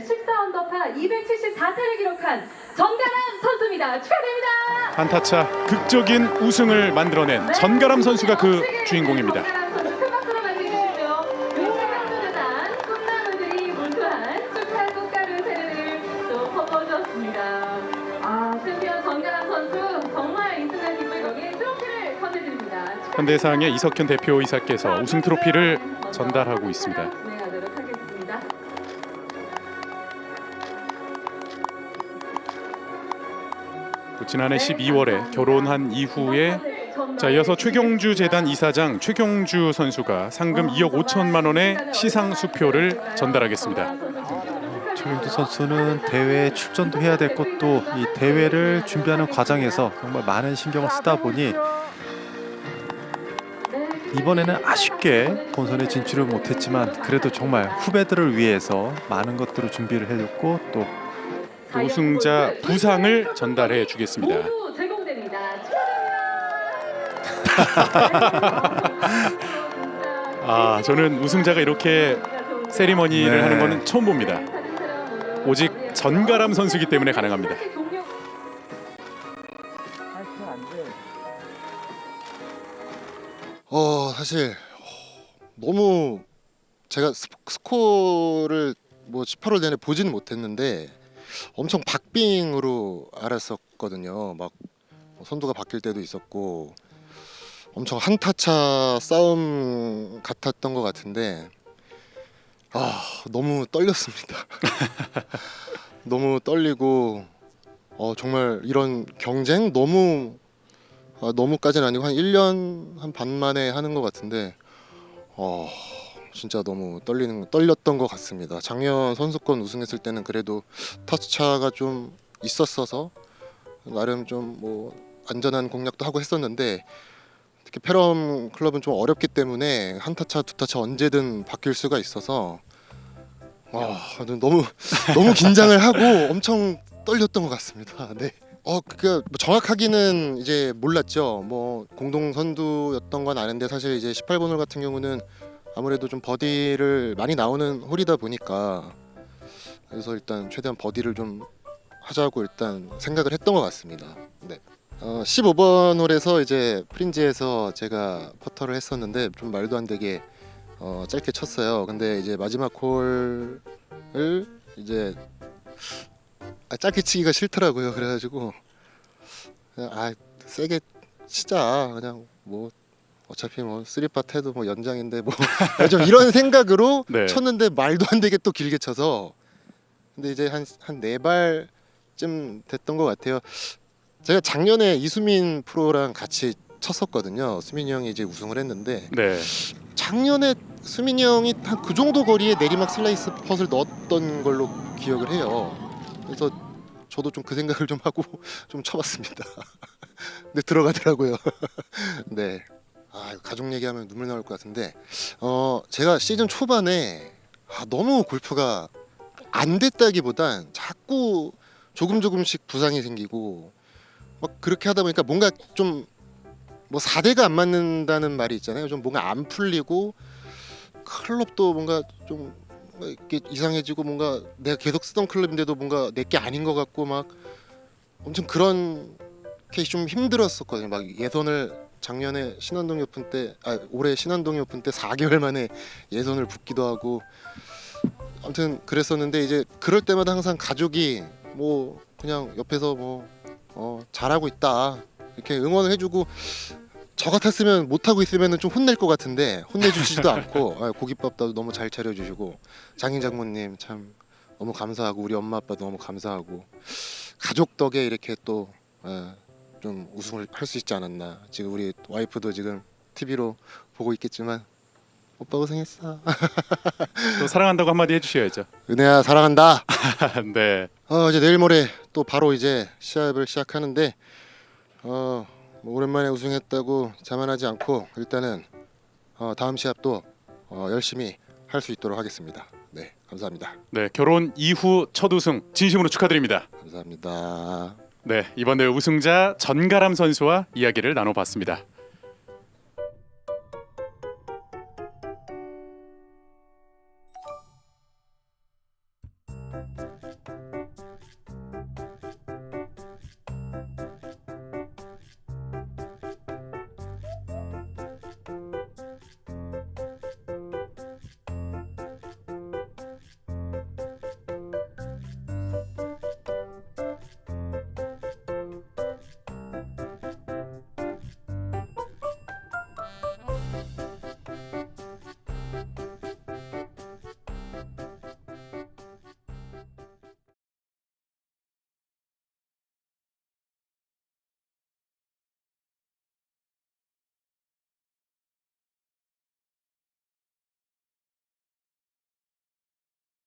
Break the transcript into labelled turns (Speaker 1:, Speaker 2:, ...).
Speaker 1: 날 14언더파 274타를 기록한 정가람 선수입니다. 축하드립니다.
Speaker 2: 한타차 극적인 우승을 만들어낸 전가람 선수가 그 주인공입니다.
Speaker 1: 정가람 선수 큰 박수로 맞이해주시고요. 용감한 뚜렷한 꿈나무들이 무수한 축하 꽃가루 세례를 또 퍼부어주었습니다. 아, 챔피언 정가람 선수 정말 이 순간 기쁠 거기에 트로피를 건네드립니다. 축하드립니다.
Speaker 2: 현대상의 이석현 대표이사께서 우승 트로피를 전달하고 있습니다. 또 지난해 12월에 결혼한 이후에 자 이어서 최경주 재단 이사장 최경주 선수가 상금 2억 5천만 원의 시상 수표를 전달하겠습니다.
Speaker 3: 최경두 선수는 대회에 출전도 해야 될 것도 이 대회를 준비하는 과정에서 정말 많은 신경을 쓰다 보니 이번에는 아쉽게 본선에 진출을 못했지만 그래도 정말 후배들을 위해서 많은 것들을 준비를 해줬고
Speaker 2: 또또 우승자 부상을 전달해 주겠습니다.
Speaker 1: 모두 제공됩니다.
Speaker 2: 아 저는 우승자가 이렇게 세리머니를
Speaker 3: 네.
Speaker 2: 하는 거는 처음 봅니다. 오직 전가람 선수이기 때문에 가능합니다.
Speaker 4: 어 사실 어, 너무 제가 스- 스코어를 뭐 18월 내내 보지는 못했는데 엄청 박빙으로 알았었거든요. 막 선두가 바뀔 때도 있었고 엄청 한타차 싸움 같았던 것 같은데 아 너무 떨렸습니다. 너무 떨리고 어 정말 이런 경쟁 너무 아, 너무까지는 아니고 한 1년 한 반 만에 하는 것 같은데 어 진짜 너무 떨리는 떨렸던 것 같습니다. 작년 선수권 우승했을 때는 그래도 터치차가 좀 있었어서 나름 좀 뭐 안전한 공략도 하고 했었는데 특히 페럼 클럽은 좀 어렵기 때문에 한 타차 두 타차 언제든 바뀔 수가 있어서 와 너무 너무 긴장을 하고 엄청 떨렸던 것 같습니다. 네. 어, 그 정확하기는 이제 몰랐죠. 뭐 공동 선두였던 건 아는데 사실 이제 18번 홀 같은 경우는 아무래도 좀 버디를 많이 나오는 홀이다 보니까 그래서 일단 최대한 버디를 좀 하자고 일단 생각을 했던 것 같습니다. 네. 어, 15번 홀에서 이제 프린지에서 제가 퍼터를 했었는데 좀 말도 안 되게 어, 짧게 쳤어요. 근데 이제 마지막 홀을 이제 아, 짧게 치기가 싫더라고요. 그래가지고 아 세게 치자 그냥 뭐 어차피 뭐 쓰리팟 해도 뭐 연장인데 뭐좀 이런 생각으로
Speaker 2: 네.
Speaker 4: 쳤는데 말도 안 되게 또 길게 쳐서 근데 이제 한 한 네 발쯤 됐던 것 같아요. 제가 작년에 이수민 프로랑 같이 쳤었거든요. 수민이 형이 이제 우승을 했는데
Speaker 2: 네.
Speaker 4: 작년에 수민이 형이 한 그 정도 거리에 내리막 슬라이스 펫을 넣었던 걸로 기억을 해요. 그래서 저도 좀 그 생각을 좀 하고 좀 쳐봤습니다. 근데 들어가더라고요. 네. 아 가족 얘기하면 눈물 나올 것 같은데 어 제가 시즌 초반에 아, 너무 골프가 안 됐다기보단 자꾸 조금 조금씩 부상이 생기고 막 그렇게 하다 보니까 뭔가 좀 뭐 4대가 안 맞는다는 말이 있잖아요. 좀 뭔가 안 풀리고 클럽도 뭔가 좀 이렇게 이상해지고 뭔가 내가 계속 쓰던 클럽인데도 뭔가 내게 아닌 것 같고 막 엄청 그런 게좀 힘들었었거든요. 막 예선을 작년에 신한동 오픈 때, 아 올해 신한동 오픈 때 4개월 만에 예선을 붙기도 하고 아무튼 그랬었는데 이제 그럴 때마다 항상 가족이 뭐 그냥 옆에서 뭐 어, 잘하고 있다 이렇게 응원을 해주고 저 같았으면 못하고 있으면 좀 혼낼 것 같은데 혼내주시지도 않고 아, 고깃밥도 너무 잘 차려주시고 장인 장모님 참 너무 감사하고 우리 엄마 아빠도 너무 감사하고 가족 덕에 이렇게 또 좀 우승을 할 수 있지 않았나 지금 우리 와이프도 지금 TV로 보고 있겠지만 오빠 고생했어
Speaker 2: 또 사랑한다고 한마디 해주셔야죠.
Speaker 4: 은혜야 사랑한다
Speaker 2: 네.
Speaker 4: 어, 이제 내일 모레 또 바로 이제 시합을 시작하는데 어, 뭐 오랜만에 우승했다고 자만하지 않고 일단은 어, 다음 시합도 어, 열심히 할 수 있도록 하겠습니다. 네, 감사합니다.
Speaker 2: 네. 결혼 이후 첫 우승 진심으로 축하드립니다.
Speaker 4: 감사합니다.
Speaker 2: 네. 이번 대회 우승자 전가람 선수와 이야기를 나눠봤습니다.